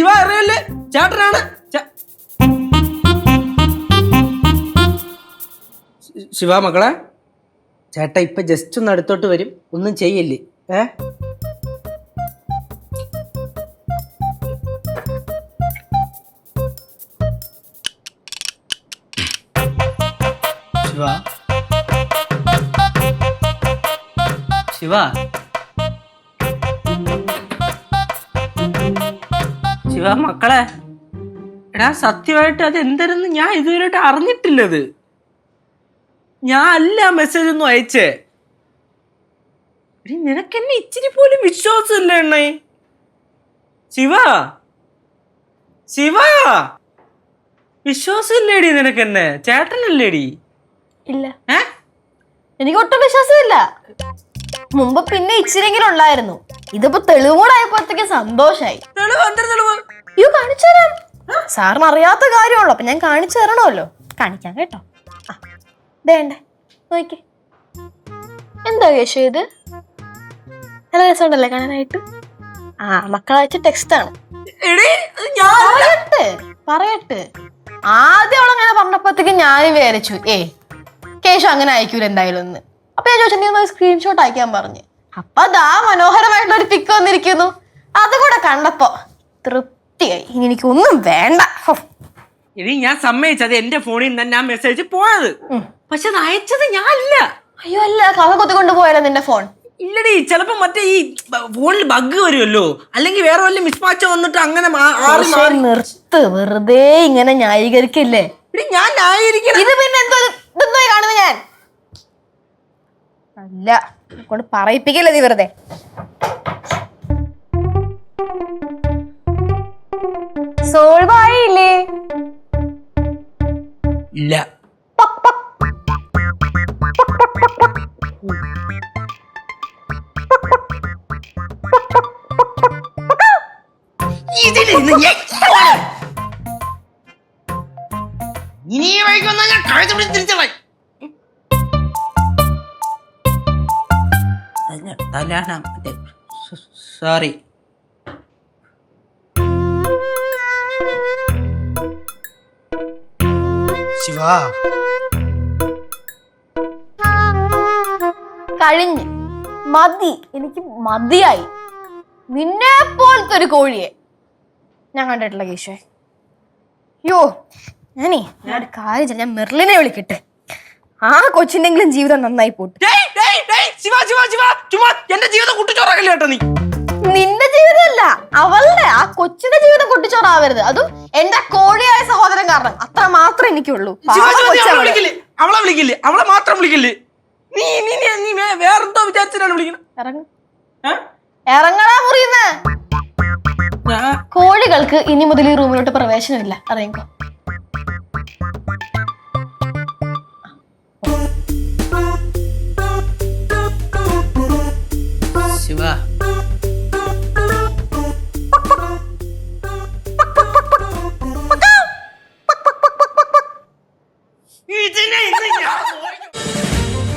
ശിവ അറിയല്ലേ? ചേട്ടനാണ്. ശിവ മക്കളെ ചേട്ടാ ഇപ്പൊ ജസ്റ്റ് ഒന്ന് അടുത്തോട്ട് വരും. ഒന്നും ചെയ്യല്ലേ? ഏ? ശിവ? ശിവ? ശിവ മക്കളെ. എടാ സത്യമായിട്ട് അത് എന്തായിരുന്നു ഞാൻ ഇതുവരെയായിട്ട് അറിഞ്ഞിട്ടില്ലത്. ഞാൻ അല്ല മെസ്സേജ് ഒന്നും അയച്ചേ. നിനക്കെന്നെ ഇച്ചിരി പോലും വിശ്വാസമില്ല എണ്ണേ. ശിവ. ശിവ. വിശ്വാസമില്ലേടി നിനക്കെന്നെ. ചേട്ടനല്ലേടി? ഇല്ല. ഏ? എനിക്ക് ഒട്ടും വിശ്വാസമില്ല. മുമ്പ് പിന്നെ ഇച്ചിരിയെങ്കിലും ഉണ്ടായിരുന്നു. ഇതിപ്പോ തെളിവ് കൂടെ ആയപ്പോഴത്തേക്ക് സന്തോഷായി. കാണിച്ചു തരാം. സാറിന് അറിയാത്ത കാര്യമുള്ളൂ അപ്പൊ ഞാൻ കാണിച്ചു തരണമല്ലോ. കാണിക്കാം കേട്ടോ. ആ വേണ്ടേ നോക്കി എന്താ കേശു ഇത്? നല്ല രസമുണ്ടല്ലേ കാണാനായിട്ട്? ആ മക്കളയച്ച ടെക്സ്റ്റ് ആണ്. പറയട്ടെ പറയട്ടെ. ആദ്യം അവളങ്ങനെ പറഞ്ഞപ്പോഴത്തേക്ക് ഞാനും വിചാരിച്ചു ഏ കേശു അങ്ങനെ അയക്കൂല എന്തായാലും ഒന്ന് അപ്പൊ ഞാൻ ചോദിച്ചു നീ ഒന്ന് സ്ക്രീൻഷോട്ട് അയക്കാൻ പറഞ്ഞു. അപ്പൊ അതാ മനോഹരമായിട്ടുള്ള ഒരു പിക്ക് വന്നിരിക്കുന്നു. അതുകൂടെ കണ്ടപ്പോ തൃപ്തിയായി. ഇനി എനിക്ക് ഒന്നും വേണ്ട ഇനി ഞാൻ സമ്മതിച്ചത് എന്റെ ഫോണിൽ നിന്ന് ഞാൻ മെസ്സേജ് പോയത്. പക്ഷെ അത് അയച്ചത് ഞാനല്ല. അയ്യോ അല്ല. കഥ കൊത്തിക്കൊണ്ട് പോയാലോ നിന്റെ ഫോൺ ഇല്ലടി ചിലപ്പോ മറ്റേ ഈ ഫോണിൽ ബഗ് വരുമല്ലോ. അല്ലെങ്കിൽ വേറെ വല്ല മിസ്മാച്ച് വന്നിട്ട് അങ്ങനെ നിർത്ത്. വെറുതെ ഇങ്ങനെ ന്യായീകരിക്കല്ലേ? എടി ഞാൻ ന്യായീകരിക്കണം. ഇത് പിന്നെ എന്തോ അല്ല കൊണ്ട് പറയിപ്പിക്കല്ലേ നീ വെറുതെ സോൾവ് ആയില്ലേ ഇല്ല ഇതിലിരുന്ന് ഞെക്കിയാണ്. ഇനി ഈ വഴിക്ക് വന്നാൽ ഞാൻ കഴിഞ്ഞ തിരിച്ചളയും. മറ്റേ സോറി. ശിവ. കഴിഞ്ഞ്. മതി. എനിക്ക് മതിയായി. നിന്നെ പോലത്തെ ഒരു കോഴിയെ ഞാൻ കണ്ടിട്ടില്ല കേശുവേ. യോ ഞാനേ ഞാൻ കാര്യം ചെയ്യാം. ഞാൻ മെർലിനെ വിളിക്കട്ടെ. ആ കൊച്ചിന്റെങ്കിലും ജീവിതം നന്നായി പോട്ടെ. ശിവ ശിവ ശിവ ചുമ്മാ എന്റെ ജീവിതം കുട്ടിച്ചോറാക്കല്ലേ കേട്ടോ നീ? നിന്റെ ജീവിതമല്ല അവളുടെ ആ കൊച്ചിന്റെ ജീവിതം കുട്ടിച്ചോറാവരുത്. അതും എന്റെ കോഴിയായ സഹോദരൻ കാരണം. അത്ര മാത്രമേ എനിക്കുള്ളൂ. ശിവ പാവം ശിവ നീ കൊച്ചാ അവളെ. വിളിക്കില്ലേ? അവളെ വിളിക്കില്ലേ? അവളെ മാത്രം വിളിക്കില്ലേ? നീ നീ നീ നീ വേ- വേറെന്തോ വിചാരിച്ചിട്ടാണ് വിളിക്കുന്നത് ഇറങ്ങ്. ഏ? ഇറങ്ങടാ മുറിയുന്നേ. ഞാൻ കോഴികൾക്ക് ഇനി മുതൽ ഈ റൂമിലോട്ട് പ്രവേശനമില്ല. അറിയിക്കോ.